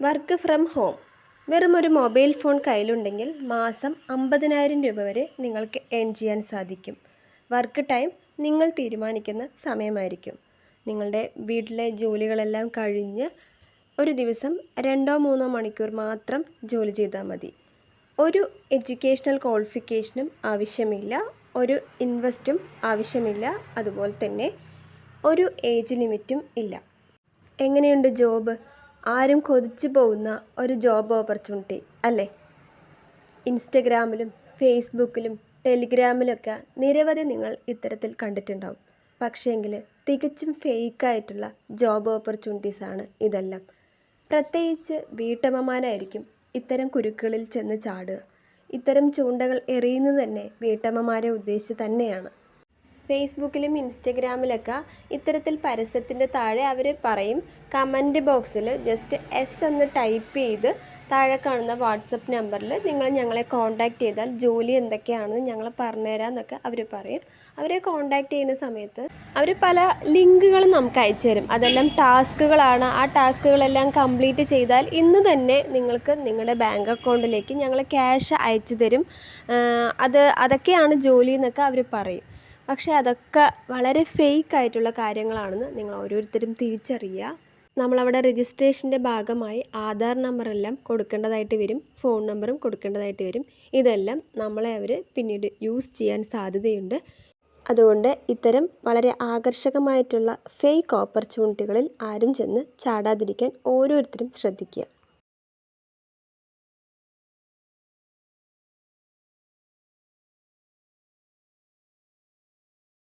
Work from home. വെറും ഒരു mobile phone കയ്യിലുണ്ടെങ്കിൽ മാസം അമ്പതിനായിരം രൂപ വരെ നിങ്ങൾക്ക് ഏൺ ചെയ്യാൻ സാധിക്കും. വർക്ക് ടൈം നിങ്ങൾ തീരുമാനിക്കുന്ന സമയമായിരിക്കും. നിങ്ങളുടെ വീട്ടിലെ ജോലികളെല്ലാം കഴിഞ്ഞ് ഒരു ദിവസം രണ്ടോ മൂന്നോ മണിക്കൂർ മാത്രം ജോലി ചെയ്താൽ മതി. ഒരു എഡ്യൂക്കേഷണൽ ക്വാളിഫിക്കേഷനും ആവശ്യമില്ല ഒരു ഇൻവെസ്റ്റും ആവശ്യമില്ല അതുപോലെ തന്നെ ഒരു ഏജ് ലിമിറ്റും ഇല്ല. എങ്ങനെയുണ്ട് ജോബ്? ആരും കൊതിച്ചു പോകുന്ന ഒരു ജോബ് ഓപ്പർച്യൂണിറ്റി അല്ലേ? ഇൻസ്റ്റഗ്രാമിലും ഫേസ്ബുക്കിലും ടെലിഗ്രാമിലൊക്കെ നിരവധി നിങ്ങൾ ഇത്തരത്തിൽ കണ്ടിട്ടുണ്ടാവും. പക്ഷേങ്കിൽ തികച്ചും ഫേക്കായിട്ടുള്ള ജോബ് ഓപ്പർച്യൂണിറ്റീസാണ് ഇതെല്ലാം. പ്രത്യേകിച്ച് വീട്ടമ്മമാരായിരിക്കും ഇത്തരം കുരുക്കളിൽ ചെന്ന് ചാടുക. ഇത്തരം ചൂണ്ടകൾ എറിയുന്നത് തന്നെ വീട്ടമ്മമാരെ ഉദ്ദേശിച്ച് തന്നെയാണ്. ഫേസ്ബുക്കിലും ഇൻസ്റ്റഗ്രാമിലൊക്കെ ഇത്തരത്തിൽ പരസ്യത്തിന്റെ താഴെ അവർ പറയും കമന്റ് ബോക്സിൽ ജസ്റ്റ് എസ് എന്ന് ടൈപ്പ് ചെയ്ത് താഴെ കാണുന്ന വാട്സപ്പ് നമ്പറിൽ നിങ്ങൾ ഞങ്ങളെ കോൺടാക്റ്റ് ചെയ്താൽ ജോലി എന്തൊക്കെയാണെന്ന് ഞങ്ങൾ പറഞ്ഞുതരാമെന്നൊക്കെ അവർ പറയും. അവരെ കോൺടാക്റ്റ് ചെയ്യുന്ന സമയത്ത് അവർ പല ലിങ്കുകളും നമുക്ക് അയച്ചു തരും. അതെല്ലാം ടാസ്കുകളാണ്. ആ ടാസ്കുകളെല്ലാം കംപ്ലീറ്റ് ചെയ്താൽ ഇന്ന് തന്നെ നിങ്ങൾക്ക് നിങ്ങളുടെ ബാങ്ക് അക്കൗണ്ടിലേക്ക് ഞങ്ങൾ ക്യാഷ് അയച്ചു തരും. അത് അതൊക്കെയാണ് ജോലി എന്നൊക്കെ അവർ പറയും. പക്ഷേ അതൊക്കെ വളരെ ഫേക്ക് ആയിട്ടുള്ള കാര്യങ്ങളാണെന്ന് നിങ്ങൾ ഓരോരുത്തരും തിരിച്ചറിയുക. നമ്മളവിടെ രജിസ്ട്രേഷന്റെ ഭാഗമായി ആധാർ നമ്പറെല്ലാം കൊടുക്കേണ്ടതായിട്ട് വരും ഫോൺ നമ്പറും കൊടുക്കേണ്ടതായിട്ട് വരും. ഇതെല്ലാം നമ്മളെ അവർ പിന്നീട് യൂസ് ചെയ്യാൻ സാധ്യതയുണ്ട്. അതുകൊണ്ട് ഇത്തരം വളരെ ആകർഷകമായിട്ടുള്ള ഫേക്ക് ഓപ്പർച്യൂണിറ്റികളിൽ ആരും ചെന്ന് ചാടാതിരിക്കാൻ ഓരോരുത്തരും ശ്രദ്ധിക്കുക.